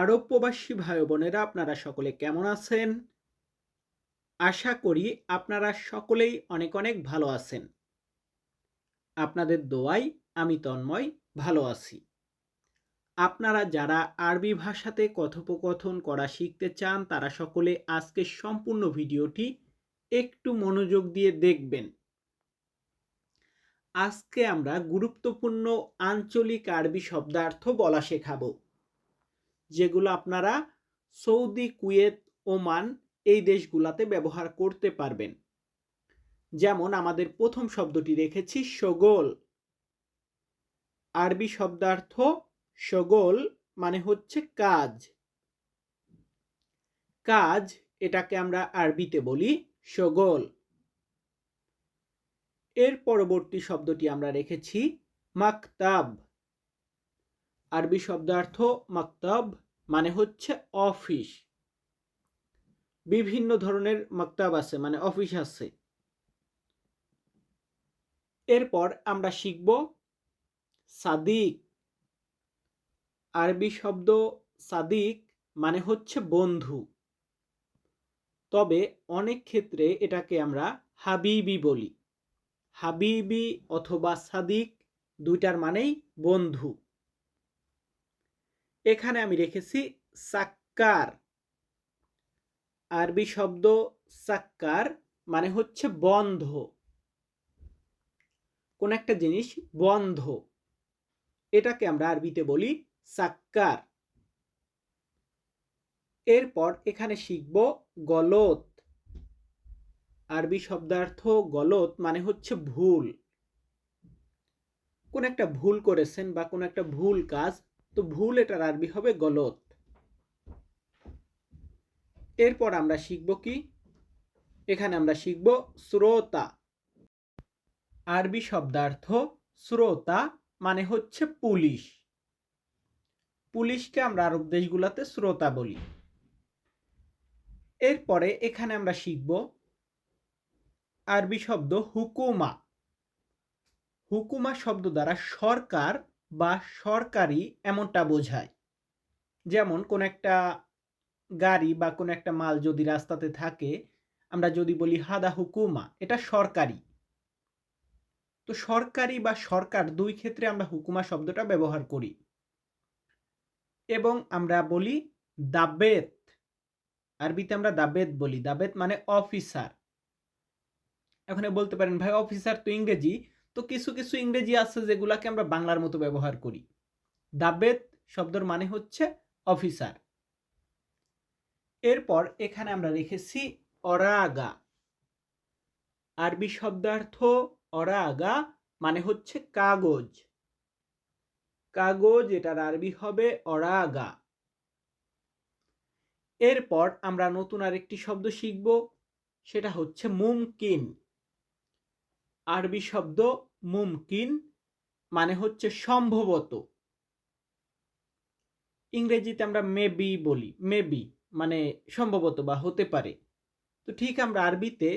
আরব প্রবাসী ভাই বোনেরা আপনারা সকলে কেমন আছেন? আশা করি আপনারা সকলেই অনেক অনেক ভালো আছেন। আপনাদের দোয়াই আমি তন্ময়, ভালো আছি। আপনারা যারা আরবি ভাষাতে কথোপকথন করা শিখতে চান, তারা সকলে আজকের সম্পূর্ণ ভিডিওটি একটু মনোযোগ দিয়ে দেখবেন। আজকে আমরা গুরুত্বপূর্ণ আঞ্চলিক আরবি শব্দার্থ বলা শেখাবো। যেগুলো আপনারা সৌদি, কুয়েত, ওমান এই দেশগুলাতে ব্যবহার করতে পারবেন। যেমন আমাদের প্রথম শব্দটি রেখেছি, সগোল। আরবি শব্দার্থ সগোল মানে হচ্ছে কাজ। কাজ এটাকে আমরা আরবিতে বলি সগোল। এর পরবর্তী শব্দটি আমরা রেখেছি, মাকতাব। আরবি শব্দার্থ মাকতাব মানে হচ্ছে অফিস। বিভিন্ন ধরনের মাকতাব আছে মানে অফিস আছে। এরপর আমরা শিখব সাদিক। আরবি শব্দ সাদিক মানে হচ্ছে বন্ধু। তবে অনেক ক্ষেত্রে এটাকে আমরা হাবিবি বলি। হাবিবি অথবা সাদিক দুইটার মানেই বন্ধু। এখানে আমি রেখেছি সাক্কার। আরবি শব্দ সাক্কার মানে হচ্ছে বন্ধ। কোন একটা জিনিস বন্ধ। এটাকে আমরা আরবিতে বলি সাক্কার। এরপর এখানে শিখব গলত। আরবি শব্দার্থ গলত মানে হচ্ছে ভুল। কোন একটা ভুল করেছেন বা কোন একটা ভুল কাজ তো ভুল এটার আরবি হবে গলত। এরপর আমরা শিখব কি? এখানে আমরা শিখব শ্রোতা আরবি শব্দার্থ শ্রোতা মানে হচ্ছে পুলিশ। পুলিশকে আমরা আরব দেশগুলোতে শ্রোতা বলি। এরপরে এখানে আমরা শিখব আরবি শব্দ হুকুমা। হুকুমা শব্দ দ্বারা সরকার বা সরকারি এমনটা বোঝায়। যেমন, কোন একটা গাড়ি বা কোন একটা মাল যদি রাস্তাতে থাকে, আমরা যদি বলি হাদা হুকুমা, এটা সরকারি। তো সরকারি বা সরকার দুই ক্ষেত্রে আমরা হুকুমা শব্দটা ব্যবহার করি। এবং আমরা বলি দাবেত। আরবিতে আমরা দাবেত বলি। দাবেত মানে অফিসার। এখানে বলতে পারেন, ভাই, অফিসার তো ইংরেজি তো কিছু কিছু ইংরেজি আছে যেগুলাকে আমরা বাংলার মতো ব্যবহার করি। দাবেত শব্দর মানে হচ্ছে অফিসার। এরপর এখানে আমরা রেখেছি অরাগা। আরবি শব্দার্থ অরাগা মানে হচ্ছে কাগজ। কাগজ এটার আরবি হবে অরাগা। এরপর আমরা নতুন আরেকটি শব্দ শিখব, সেটা হচ্ছে মুমকিন। আরবি শব্দ মুমকিন মানে হচ্ছে সম্ভবত। ইংরেজিতে আমরা মেবি বলি মেবি মানে সম্ভবত বা হতে পারে। তো ঠিক আমরা আরবিতে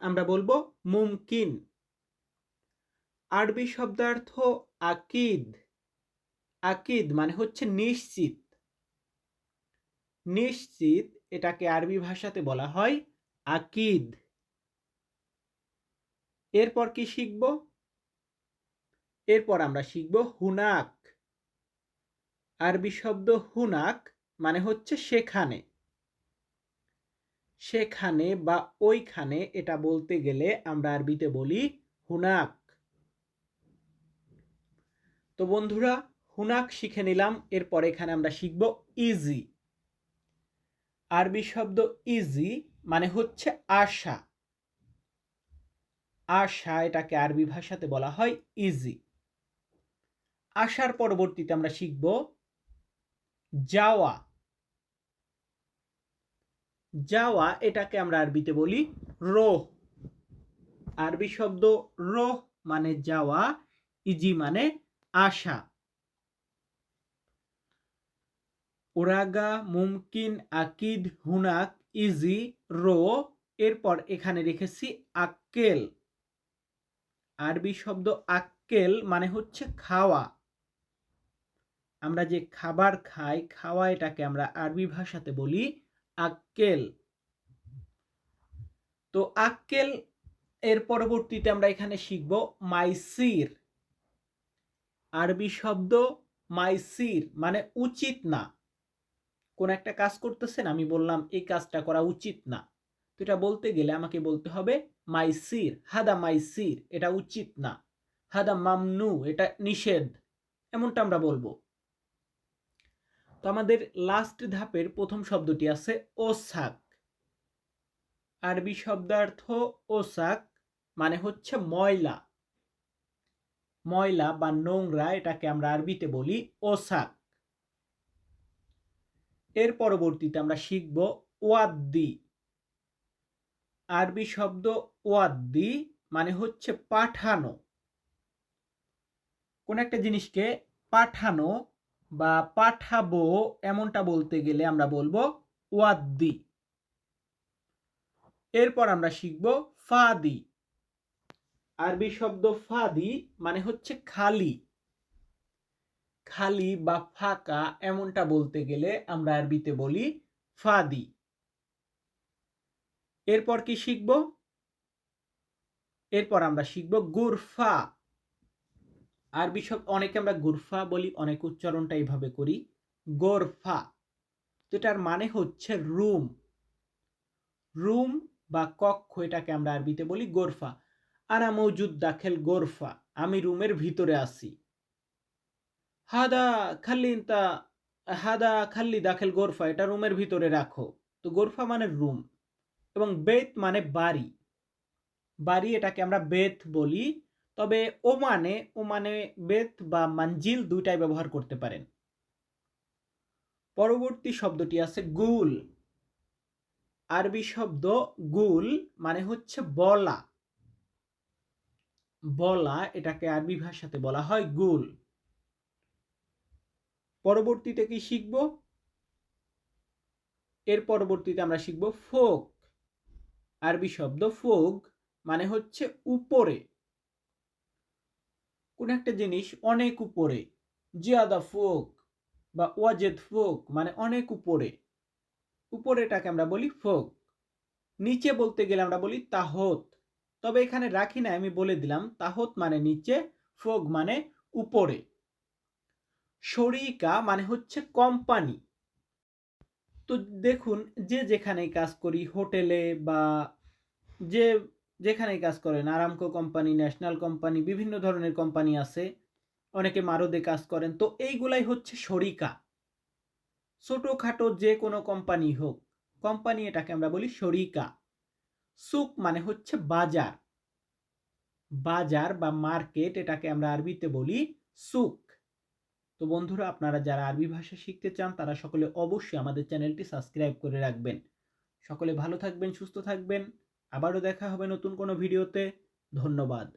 আমরা বলব মুমকিন। আরবি শব্দার্থ আকিদ। আকিদ মানে হচ্ছে নিশ্চিত। নিশ্চিত এটাকে আরবি ভাষাতে বলা হয় আকিদ। এরপর কি শিখব? এরপর আমরা শিখব হুনাক। আরবি শব্দ হুনাক মানে হচ্ছে সেখানে। সেখানে বা ওইখানে এটা বলতে গেলে আমরা আরবিতে বলি হুনাক। তো বন্ধুরা, হুনাক শিখে নিলাম, এরপর এখানে আমরা শিখব ইজি। আরবি শব্দ ইজি মানে হচ্ছে আশা। আশা এটাকে আরবি ভাষাতে বলা হয় ইজি আসার পরবর্তীতে আমরা শিখব যাওয়া। যাওয়া এটাকে আমরা আরবিতে বলি রোহ। আরবি শব্দ রোহ মানে যাওয়া ইজি মানে আশা ওরাগা মুমকিন, আকিদ, হুনাক ইজি রো এরপর এখানে রেখেছি আক্কেল। আরবি শব্দ আক্কেল মানে হচ্ছে খাওয়া। আমরা যে খাবার খাই, খাওয়া এটাকে আমরা আরবি ভাষাতে বলি আক্কেল। তো আক্কেল এর পরবর্তীতে আমরা এখানে শিখব মাইসির। আরবি শব্দ মাইসির মানে উচিত না। কোন একটা কাজ করতেছেন, আমি বললাম, এই কাজটা করা উচিত না। তো এটা বলতে গেলে আমাকে বলতে হবে মাইসির, হাদা মাইসির, এটা উচিত না। হাদা মামনু, এটা নিষেধ, এমনটা আমরা বলব। তো আমাদের লাস্ট ধাপের প্রথম শব্দটি আছে ওসাক। আরবি শব্দার্থ ওসাক মানে হচ্ছে ময়লা। ময়লা বা নোংরা, এটাকে আমরা আরবিতে বলি ওসাক। এর পরবর্তীতে আমরা শিখব ওয়াদ্দি। আরবি শব্দ ওয়াদ্দি মানে হচ্ছে পাঠানো। কোন একটা জিনিসকে পাঠানো বা পাঠাবো এমনটা বলতে গেলে আমরা বলব ওয়াদ্দি। এরপর আমরা শিখব ফাদি। আরবি শব্দ ফাদি মানে হচ্ছে খালি। খালি বা ফাঁকা এমনটা বলতে গেলে আমরা আরবিতে বলি ফাদি। এরপর কি শিখব? এরপর আমরা শিখব গুরফা। আরবি শব্দ, অনেকে আমরা গুরফা বলি, অনেক উচ্চারণটা এইভাবে করি। গোরফা তো এটার মানে হচ্ছে রুম। রুম বা কক্ষ এটাকে আমরা আরবিতে বলি গোরফা। আনা মৌজুদ দাখেল গোরফা, আমি রুমের ভিতরে আসি হাদা খাল্লি তা, হাদা খাল্লি দাখেল গোরফা, এটা রুমের ভিতরে রাখো। তো গোরফা মানে রুম। এবং বেত মানে বাড়ি। বাড়ি এটাকে আমরা বেত বলি। তবে ও মানে ও মানে বেত বা মানজিল দুইটাই ব্যবহার করতে পারেন। পরবর্তী শব্দটি আছে গুল। আরবি শব্দ গুল মানে হচ্ছে বলা। বলা এটাকে আরবি ভাষাতে বলা হয় গুল। পরবর্তীতে কি শিখব? এর পরবর্তীতে আমরা শিখব ফোক। আরবি শব্দ ফোক মানে হচ্ছে উপরে। কোন একটা জিনিস অনেক উপরে, জিয়াদা ফোক বা ওয়াজেদ ফোক মানে অনেক উপরে। উপরেটাকে আমরা বলি ফোক নিচে বলতে গেলে আমরা বলি তাহত। তবে এখানে রাখি না আমি বলে দিলাম, তাহত মানে নিচে ফোক মানে উপরে। শরিকা মানে হচ্ছে কোম্পানি তো দেখুন, যে যেখানে কাজ করি, হোটেলে বা যে যেখানে কাজ করেন আরামকো কোম্পানি ন্যাশনাল কোম্পানি বিভিন্ন ধরনের কোম্পানি আছে, অনেকে মারদে কাজ করেন, তো এইগুলাই হচ্ছে শরিকা ছোটোখাটো যে কোনো কোম্পানি হোক কোম্পানি এটাকে আমরা বলি শরিকা সুক মানে হচ্ছে বাজার। বাজার বা মার্কেট এটাকে আমরা আরবিতে বলি সুক তো বন্ধুরা, আপনারা যারা আরবি ভাষা শিখতে চান, তারা সকলে অবশ্যই আমাদের চ্যানেলটি সাবস্ক্রাইব করে রাখবেন। সকলে ভালো থাকবেন, সুস্থ থাকবেন। আবারও দেখা হবে নতুন কোনো ভিডিওতে। ধন্যবাদ।